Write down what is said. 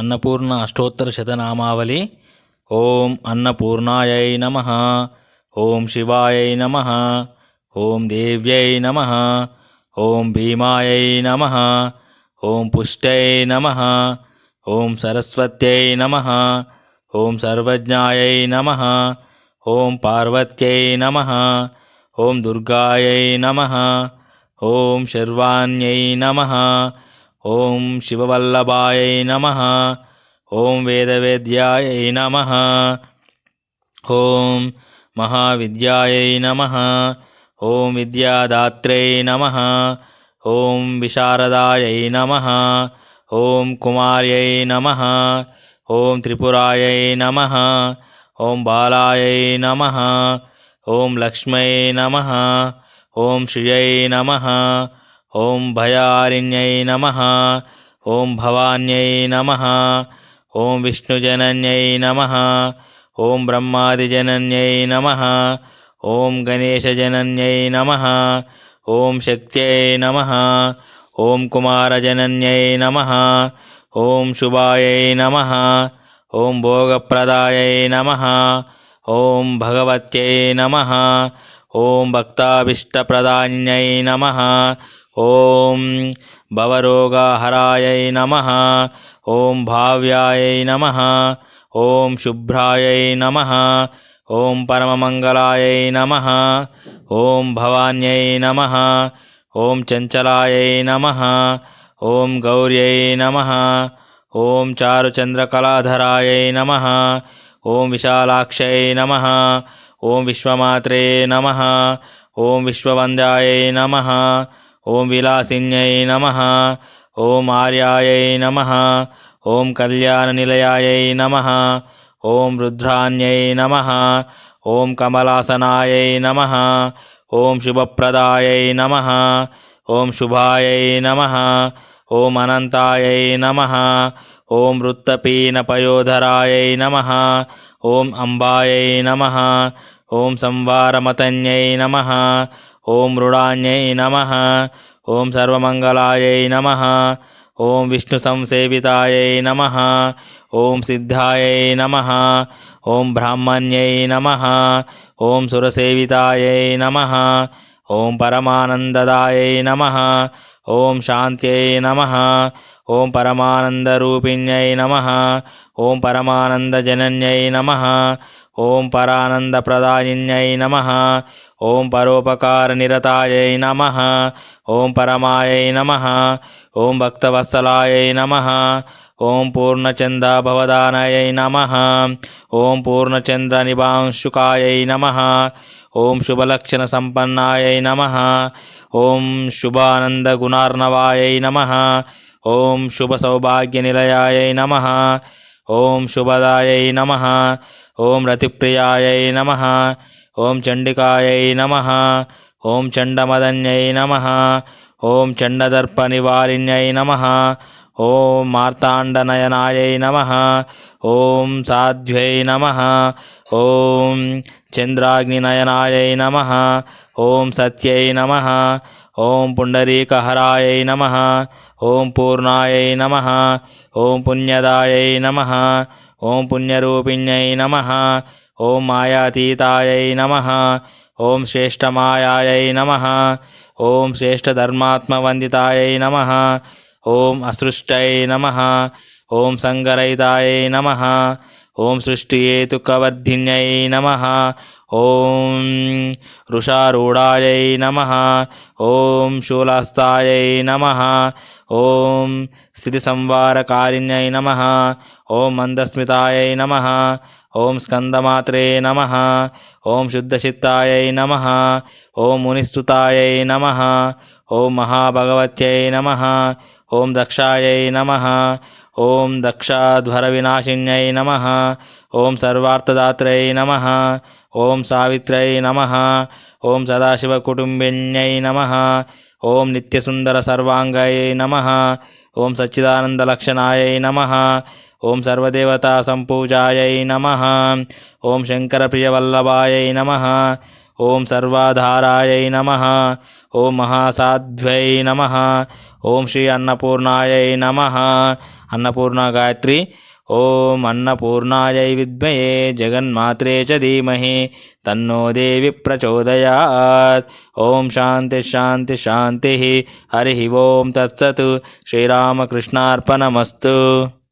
అన్నపూర్ణ అష్టోత్తర శతనామావళి. ఓం అన్నపూర్ణాయై నమ. ఓం శివాయై నమ. ఓం దేవ్యై నమ. ఓం భీమాయై నమ. ఓం పుష్టై నమ. ఓం సరస్వత్యై నమ. ఓం సర్వజ్ఞాయై నమ. ఓం పార్వత్యై నమ. ఓం దుర్గాయై నమ. ఓం శర్వాణ్యై నమ. ఓం శివవల్లభాయ నమ. ఓం వేదవేద్యాయ నమ. ఓం మహావిద్యాయ నమ. ఓం విద్యాదాత్రే నమ. ఓం విశారదాయ నమ. ఓం కుమార్యై నమ. ఓం త్రిపురాయై నమ. ఓం బాలాయై నమ. ఓం లక్ష్మై నమ. ఓం శ్రియై నమ. ఓం భయారిణ్యై నమ ఓం భవాన్యై నమ ఓం విష్ణుజనన్యై నమ ఓం బ్రహ్మాదిజనన్యై నమ ఓం గణేశజనన్యై నమ ఓం శక్త్యై నమ ఓం కుమారజనన్యై నమ ఓం శుభాయై నమ ఓం భోగప్రదాయై నమ ఓం భగవత్యై నమ ఓం భక్తాభీష్టప్రదాన్యై నమ ఓం భవరోగహరాయై నమ ఓం భావ్యాయై నమ ఓం శుభ్రాయై నమ ఓం పరమమంగళాయై నమ ఓం భవాన్యై నమ ఓం చంచలాయై నమ ఓం గౌర్యై నమ ఓం చారుచంద్రకళాధరాయై నమ ఓం విశాలాక్షై నమ ఓం విశ్వమాత్రే నమ ఓం విశ్వవంద్యాయై నమ ఓం విలాసిన్యై నమ ఓం ఆర్యాయై నమ ఓం కళ్యాణనిలయాయై నమ ఓం రుద్రాన్యై నమ ఓం కమలాసనాయై నమ ఓం శుభప్రదాయై నమ ఓం శుభాయై నమ ఓం అనంతాయై నమ ఓం వృత్తపీనపయోధరాయై నమ ఓం అంబాయై నమ ఓం సంవారమతన్యై నమ ఓం మృడాన్యై నమ. ఓం సర్వమంగళాయై నమ. ఓం విష్ణు సంసేవితాయై నమ. ఓం సిద్ధాయై నమ. ఓం బ్రాహ్మణ్యై నమ. ఓం సురసేవితాయై నమ. ఓం పరమానందదాయై నమ. ఓం శాంత్యై నమ. ఓం పరమానందరూపిణ్యై నమ. ఓం పరమానందజనన్యై నమ. ఓం పరానందప్రదాయిన్యై నమ. ఓం పరోపకారనిరతాయై నమ. ఓం పరమాయై నమ. ఓం భక్తవత్సలాయై నమ. ఓం పూర్ణచందాభవదానయై నమ. ఓం పూర్ణచంద్రనిభాంశుకాయై నమ. ఓం శుభలక్షణసంపన్నాయై నమ. ఓం శుభానందగుణార్ణవాయై నమ. ఓం శుభసౌభాగ్యనిలయాయై నమ. ఓం శుభదాయై నమ. ఓం రతిప్రియాయై నమ. ఓం చండికాయై నమ. ఓం చండమదన్యై నమ. ఓం చండదర్ప నివారిణ్యై నమ. ఓం మార్తాండనయనాయై నమ. ఓం సాధ్వై నమ. ఓం చంద్రాగ్నినయనాయై నమ. ఓం సత్యై నమ. ఓం పుండరీకహరాయ నమ ఓం పూర్ణాయ నమ ఓం పుణ్యదాయ నమ ఓం పుణ్యరూపిణ్యై నమ ఓం మాయాతీతాయ నమ ఓం శ్రేష్టమాయాయ నమ ఓం శ్రేష్టధర్మాత్మవందితాయ నమ ఓం అసృష్టై నమ ఓం సంగరహితాయై నమ ఓం సృష్టియేతుకవర్ధిన్యై నమ. ఓం వృషారూఢాయై నమ. ఓం శూలాస్తాయై నమ. ఓం స్థితి సంవారకారిణ్యై నమ. ఓం మందస్మితాయై నమ. ఓం స్కందమాత్రే నమ. ఓం శుద్ధచిత్తాయై నమ. ఓం మునిస్తుతాయై నమ. ఓం మహాభగవత్యై నమ. ఓం దక్షాయై నమ. ఓం దక్షాధ్వర వినాశిన్యై నమ. ఓం సర్వార్థదాత్రై నమ. ఓం సావిత్రై నమ. ఓం సదాశివకుటుంబిన్యై నమ. ఓం నిత్యసుందర సర్వాంగయై నమ. ఓం సచ్చిదానందలక్షణాయై నమ. ఓం సర్వదేవతా సంపూజాయై నమ. ఓం శంకరప్రియవల్లభాయై నమ. ఓం సర్వాధారాయై నమ. ఓం మహాసాధ్వై నమ. ఓం శ్రీ అన్నపూర్ణాయై నమ. అన్నపూర్ణ గాయత్రి ఓం అన్నపూర్ణాయై విద్మయే జగన్మాత్రే చ ధీమహి. తన్నో దేవి ప్రచోదయాత్. ఓం శాంతి శాంతి శాంతి. హరి ఓం తత్సతు. శ్రీరామకృష్ణార్పణమస్తు.